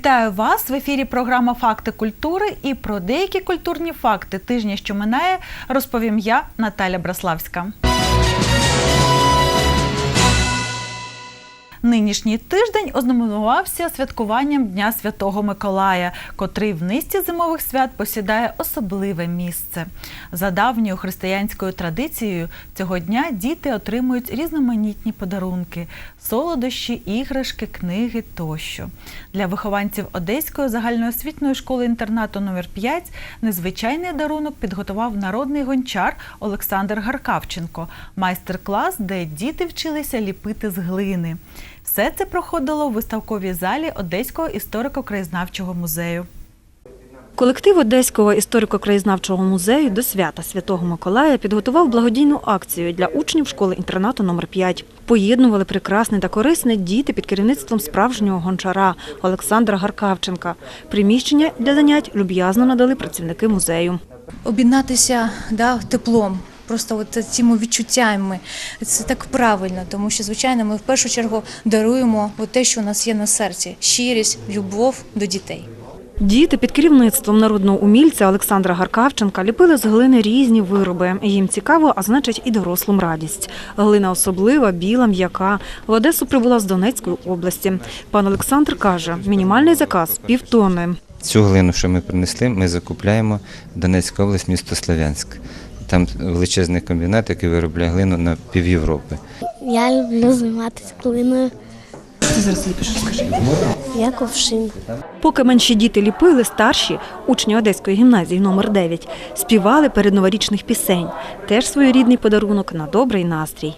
Вітаю вас в ефірі. Програма Факти культури. І про деякі культурні факти тижня, що минає, розповім я, Наталя Браславська. Нинішній тиждень ознаменувався святкуванням Дня Святого Миколая, котрий в низці зимових свят посідає особливе місце. За давньою християнською традицією цього дня діти отримують різноманітні подарунки, солодощі, іграшки, книги тощо. Для вихованців Одеської загальноосвітньої школи інтернату номер 5 незвичайний дарунок підготував народний гончар Олександр Гаркавченко, майстер-клас, де діти вчилися ліпити з глини. Все це проходило в виставковій залі Одеського історико-краєзнавчого музею. Колектив Одеського історико-краєзнавчого музею до свята Святого Миколая підготував благодійну акцію для учнів школи-інтернату номер 5 Поєднували прекрасне та корисне діти під керівництвом справжнього гончара Олександра Гаркавченка. Приміщення для занять люб'язно надали працівники музею. об'єднатися да, теплом. Просто от цими відчуттями це так правильно, тому що звичайно ми в першу чергу даруємо от те, що у нас є на серці щирість, любов до дітей. Діти під керівництвом народного умільця Олександра Гаркавченка ліпили з глини різні вироби. Їм цікаво, а значить і дорослим радість. Глина особлива, біла, м'яка. В Одесу прибула з Донецької області. Пан Олександр каже, мінімальний заказ півтонни. Цю глину, що ми принесли, ми закупляємо в Донецька область, місто Слов'янськ. Там величезний комбінат, який виробляє глину на пів Європи. Я люблю займатися глиною. Ти зараз ліпиш, розкажи. Я ковшин. Поки менші діти ліпили, старші, учні Одеської гімназії номер 9 співали передноворічних пісень. Теж своєрідний подарунок на добрий настрій.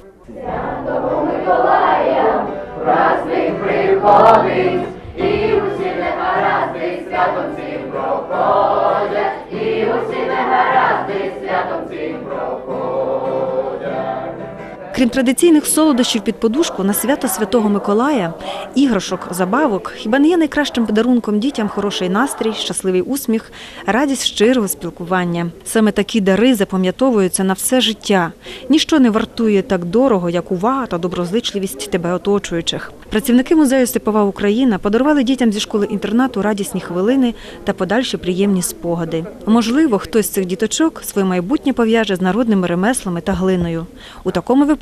Крім традиційних солодощів під подушку на свято Святого Миколая, іграшок, забавок, хіба не є найкращим подарунком дітям хороший настрій, щасливий усміх, радість щирого спілкування. Саме такі дари запам'ятовуються на все життя. Ніщо не вартує так дорого, як увага та доброзичливість тебе оточуючих. Працівники музею Степова Україна подарували дітям зі школи інтернату радісні хвилини та подальші приємні спогади. Можливо, хтось з цих діточок своє майбутнє пов'яже з народними ремеслами та глиною. У такому випадку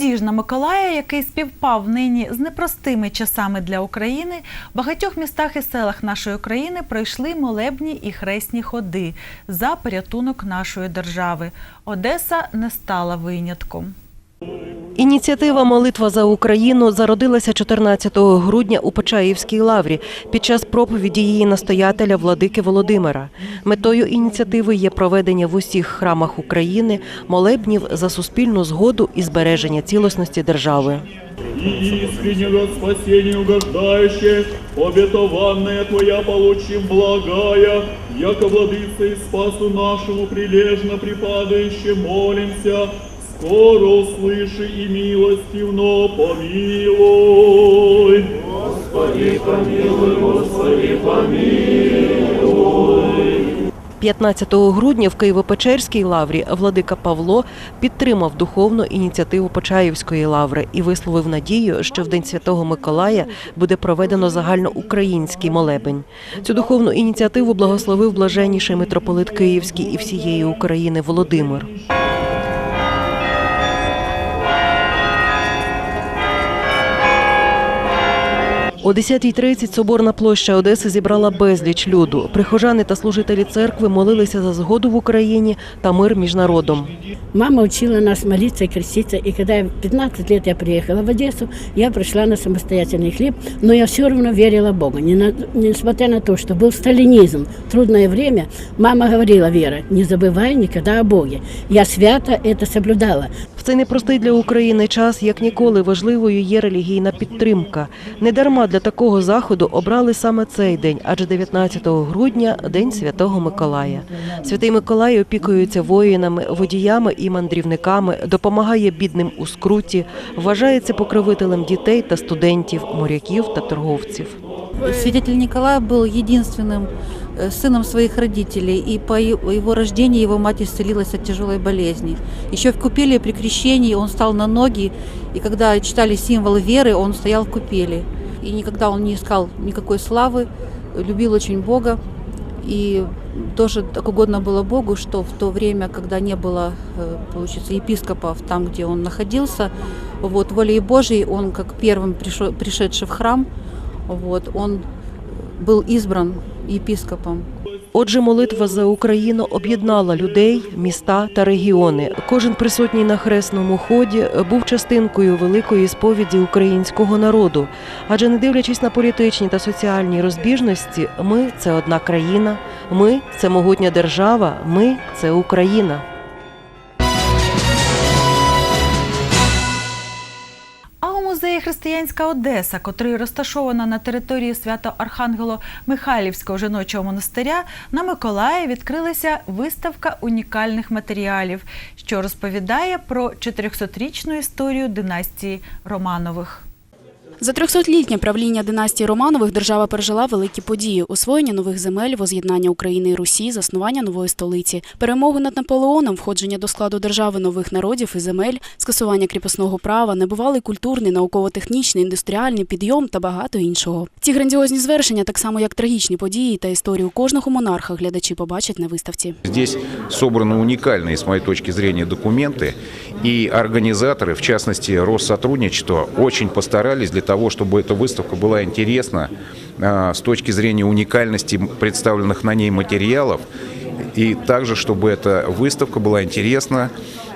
Тоді ж на Миколая, який співпав нині з непростими часами для України, в багатьох містах і селах нашої країни пройшли молебні і хресні ходи за порятунок нашої держави. Одеса не стала винятком. Ініціатива Молитва за Україну зародилася 14 грудня у Почаївській лаврі під час проповіді її настоятеля владики Володимира. Метою ініціативи є проведення в усіх храмах України молебнів за суспільну згоду і збереження цілісності держави. и искреннего спасения угождающее, обетованная Твоя получим благая, яко владыца и спасу нашему прилежно припадающим молимся, скоро услыши и милостивно помилуй. Господи, помилуй, Господи, помилуй. 15 грудня в Києво-Печерській лаврі владика Павло підтримав духовну ініціативу Почаївської лаври і висловив надію, що в День Святого Миколая буде проведено загальноукраїнський молебень. Цю духовну ініціативу благословив блаженніший митрополит Київський і всієї України Володимир. О 10.30 Соборна площа Одеси зібрала безліч люду. Прихожани та служителі церкви молилися за згоду в Україні та мир між народом. Мама учила нас молиться и креститься. И когда я в 15 лет я приехала в Одессу, я пришла на самостоятельный хлеб, но я все равно верила в Бога. Не на- несмотря на то, что был сталинизм, трудное время, мама говорила, Вера, не забывай никогда о Боге. Я свято это соблюдала. В цей непростий для України час, як ніколи, важливою є релігійна підтримка. Недарма для такого заходу обрали саме цей день, адже 19 грудня день Святого Миколая. Святий Миколай опікується воїнами, водіями і мандрівниками, допомагає бідним у скруті, вважається покровителем дітей та студентів, моряків та торговців. Свидетель Николай был единственным э, сыном своих родителей, и по его рождению его мать исцелилась от тяжелой болезни. Еще в купели при крещении он встал на ноги, и когда читали символ веры, он стоял в купели. И никогда он не искал никакой славы, любил очень Бога. И тоже так угодно было Богу, что в то время, когда не было, э, получится, епископов там, где он находился, вот, волей Божьей, он как первым пришел, пришедший в храм, вот, он был избран епископом. Отже, молитва за Україну об'єднала людей, міста та регіони. Кожен присутній на хресному ході був частинкою великої сповіді українського народу. Адже не дивлячись на політичні та соціальні розбіжності, ми це одна країна, ми це могутня держава, ми це Україна. Музеї Християнська Одеса, котрий розташована на території Свято-Архангело-Михайлівського жіночого монастиря, на Миколаї відкрилася виставка унікальних матеріалів, що розповідає про 400-річну історію династії Романових. За 300-літнє правління династії Романових держава пережила великі події: освоєння нових земель, воз'єднання України і Русі, заснування нової столиці, перемогу над Наполеоном, входження до складу держави нових народів і земель, скасування кріпосного права, небувалий культурний, науково-технічний, індустріальний підйом та багато іншого. Ці грандіозні звершення, так само як трагічні події та історію кожного монарха, глядачі побачать на виставці. Здесь собраны уникальные, с моей точки зрения, документы, и организаторы, в частности Россотрудничество, очень постарались для того, чтобы эта выставка была интересна а, с точки зрения уникальности представленных на ней материалов, и также, чтобы эта выставка была интересна а,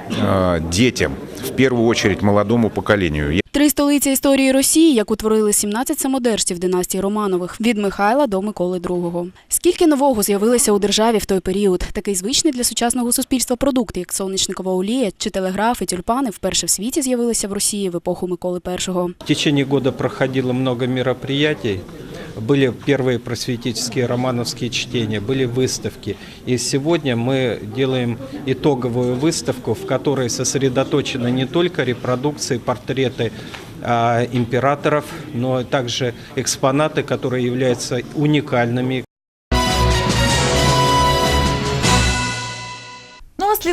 детям, в первую очередь молодому поколению. Три столиці історії Росії, як утворили 17 самодержців династії Романових від Михайла до Миколи II. Скільки нового з'явилося у державі в той період? Такий звичний для сучасного суспільства продукт, як сонячникова олія чи телеграф і тюльпани, вперше в світі з'явилися в Росії в епоху Миколи І. В течение года проходило много мероприятий. Были первые просветительские романовские чтения, были выставки. И сегодня мы делаем итоговую выставку, в которой сосредоточены не только репродукции, портреты а, императоров, но также экспонаты, которые являются уникальными,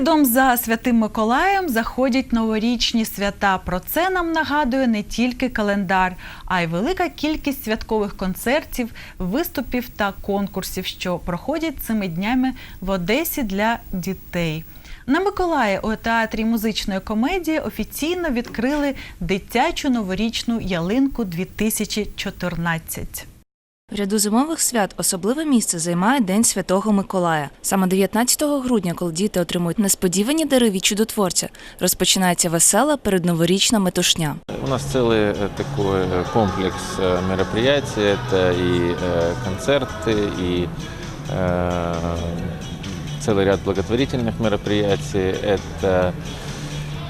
слідом за святим Миколаєм заходять новорічні свята. Про це нам нагадує не тільки календар, а й велика кількість святкових концертів, виступів та конкурсів, що проходять цими днями в Одесі для дітей. На Миколаї у театрі музичної комедії офіційно відкрили дитячу новорічну ялинку 2014. В ряду зимових свят особливе місце займає День Святого Миколая. Саме 19 грудня, коли діти отримують несподівані дари від чудотворця, розпочинається весела передноворічна метушня. У нас целый э, такой э, комплекс э, мероприятий. Это и э, концерты, и э, целый ряд благотворительных мероприятий. Это э,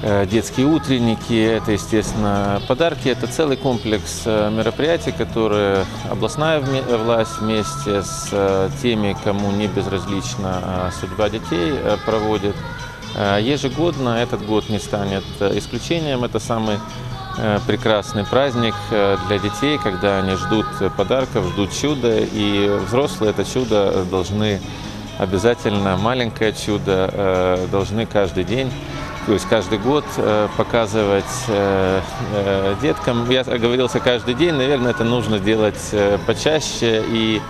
детские утренники, это, естественно, подарки. Это целый комплекс э, мероприятий, которые областная вме- власть вместе с э, теми, кому не безразлична э, судьба детей, э, проводит. Э, Ежегодно этот год не станет э, исключением. Это самый э, прекрасный праздник э, для детей, когда они ждут э, подарков, ждут чуда, и взрослые это чудо должны обязательно, маленькое чудо, э, должны каждый день, то есть каждый год э, показывать э, э, деткам. Я оговорился каждый день, наверное, это нужно делать э, почаще и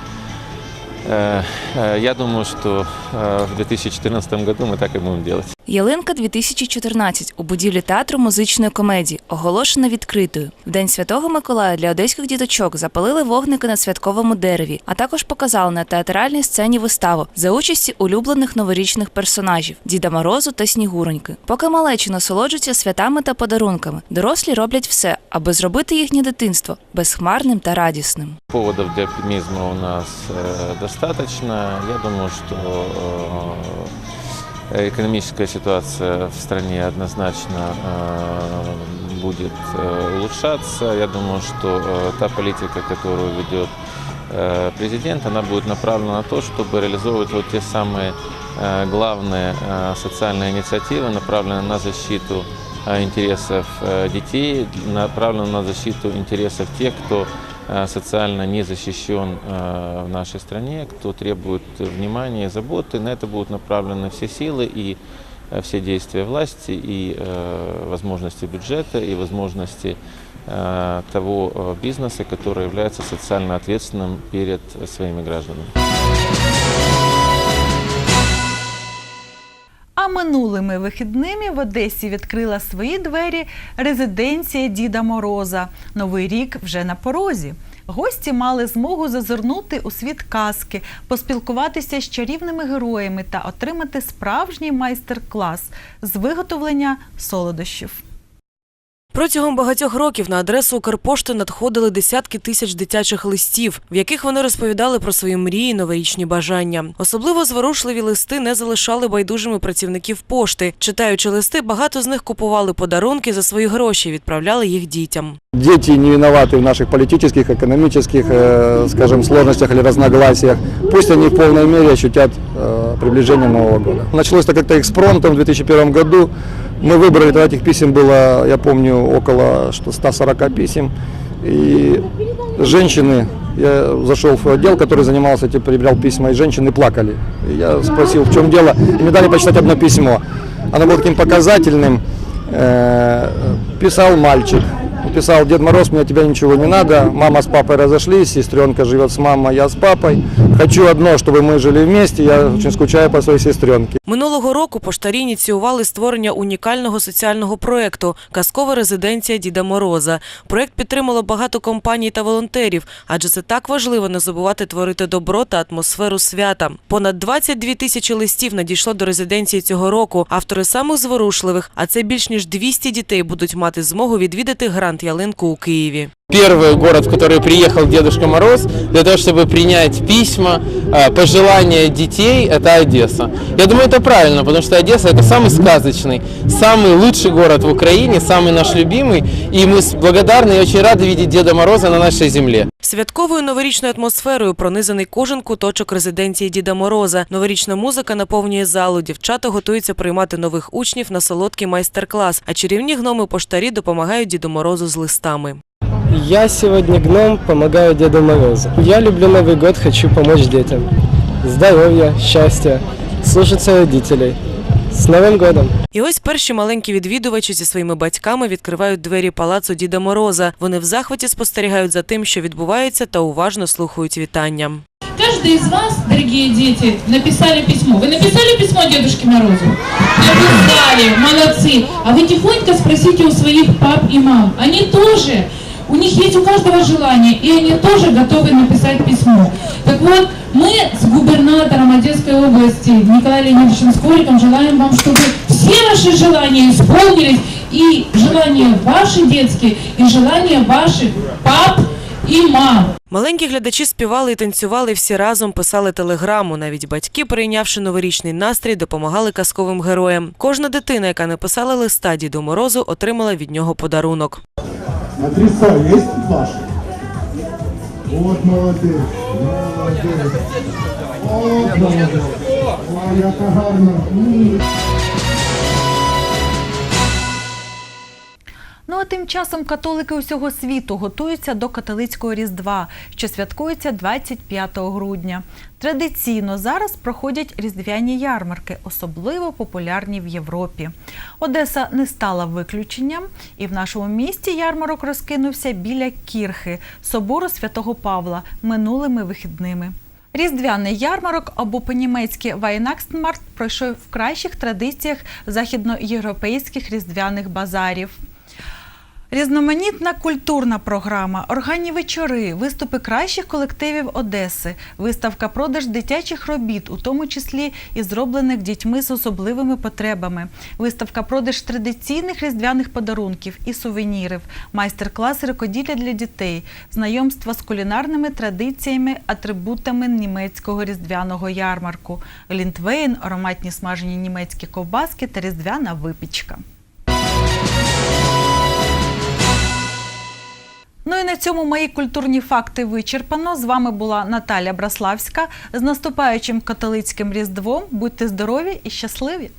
э, э, я думаю, что э, в 2014 году мы так и будем делать. Ялинка 2014 у будівлі театру музичної комедії, оголошена відкритою. В День Святого Миколая для одеських діточок запалили вогники на святковому дереві, а також показали на театральній сцені виставу за участі улюблених новорічних персонажів Діда Морозу та Снігуроньки. Поки малечі насолоджуються святами та подарунками, дорослі роблять все, аби зробити їхнє дитинство безхмарним та радісним. Поводов для оптимизма у нас э, достаточно. Я думаю, что э, экономическая ситуация в стране однозначно э, будет э, улучшаться. Я думаю, что э, та политика, которую ведет э, президент, она будет направлена на то, чтобы реализовывать вот те самые э, главные э, социальные инициативы, направленные на защиту э, интересов э, детей, направленные на защиту интересов тех, кто э, социально не защищен э, в нашей стране, кто требует внимания и заботы. На это будут направлены все силы и э, все действия власти, и э, возможности бюджета, и возможности э, того э, бизнеса, который является социально ответственным перед своими гражданами. А минулими вихідними в Одесі відкрила свої двері резиденція Діда Мороза. Новий рік вже на порозі. Гості мали змогу зазирнути у світ казки, поспілкуватися з чарівними героями та отримати справжній майстер-клас з виготовлення солодощів. Протягом багатьох років на адресу Укрпошти надходили десятки тисяч дитячих листів, в яких вони розповідали про свої мрії, новорічні бажання. Особливо зворушливі листи не залишали байдужими працівників пошти. Читаючи листи, багато з них купували подарунки за свої гроші, і відправляли їх дітям. Дети не виноваты в наших политических, экономических, э, скажем, сложностях или разногласиях. Пусть они в полной мере ощутят э, приближение Нового года. Началось это как-то экспромтом в 2001 году. Мы выбрали, тогда этих писем было, я помню, около что, 140 писем. И женщины, я зашел в отдел, который занимался этим, проверял письма, и женщины плакали. И я спросил, в чем дело, и мне дали почитать одно письмо. Оно было таким показательным. Э, Писал мальчик, писал, Дед Мороз, мне тебя ничего не надо, мама с папой разошлись, сестренка живет с мамой, я с папой. Хочу одно, чтобы мы жили вместе, я очень скучаю по своей сестренке. Минулого року поштарі ініціювали створення унікального соціального проекту Казкова резиденція Діда Мороза. Проект підтримало багато компаній та волонтерів, адже це так важливо не забувати творити добро та атмосферу свята. Понад 22 тисячі листів надійшло до резиденції цього року. Автори самих зворушливих, а це більш ніж 200 дітей будуть мати змогу відвідати грант ялинку у Києві. Первый город, в который приехал Дедушка Мороз для того, чтобы принять письма, э, пожелания детей, это Одесса. Я думаю, это правильно, потому что Одесса это самый сказочный, самый лучший город в Украине, самый наш любимый, и мы благодарны и очень рады видеть Деда Мороза на нашей земле. Святковою новорічною атмосферою пронизаний кожен куточок резиденції Діда Мороза. Новорічна музика наповнює залу. Дівчата готуються приймати нових учнів на солодкий майстер-клас, а чарівні гноми поштарі допомагають Діду Морозу з листами. Я сегодня гном, помогаю Деду Морозу. Я люблю Новый год, хочу помочь детям. Здоровья, счастья, слушаться родителей. С Новым годом! І ось перші маленькі відвідувачі зі своїми батьками відкривають двері палацу Діда Мороза. Вони в захваті спостерігають за тим, що відбувається, та уважно слухають вітання. Каждый из вас, дорогие дети, написали письмо. Вы написали письмо Дедушке Морозу? Написали, молодцы. А вы тихонько спросите у своих пап и мам. Они тоже, у них есть у каждого желание, и они тоже готовы написать письмо. Так вот, мы с губернатором Одесской области Николаем Леонидовичем Скориком желаем вам, чтобы все ваши желания исполнились, и желания ваши детские, и желания ваших пап и мам. Маленькі глядачі співали і танцювали всі разом, писали телеграму. Навіть батьки, прийнявши новорічний настрій, допомагали казковим героям. Кожна дитина, яка написала листа Діду Морозу, отримала від нього подарунок. Адреса есть ваши? Вот молодец, молодец. Вот молодец. Ой, яка гарна. Ну а тим часом католики усього світу готуються до католицького Різдва, що святкується 25 грудня. Традиційно зараз проходять різдвяні ярмарки, особливо популярні в Європі. Одеса не стала виключенням, і в нашому місті ярмарок розкинувся біля кірхи собору святого Павла минулими вихідними. Різдвяний ярмарок або по-німецьки Weihnachtsmarkt пройшов в кращих традиціях західноєвропейських різдвяних базарів. Різноманітна культурна програма, органні вечори, виступи кращих колективів Одеси, виставка продаж дитячих робіт, у тому числі і зроблених дітьми з особливими потребами, виставка продаж традиційних різдвяних подарунків і сувенірів, майстер-класи рукоділля для дітей, знайомства з кулінарними традиціями, атрибутами німецького різдвяного ярмарку, лінтвейн, ароматні смажені німецькі ковбаски та різдвяна випічка. На цьому мої культурні факти вичерпано. З вами була Наталя Браславська. З наступаючим католицьким різдвом. Будьте здорові і щасливі!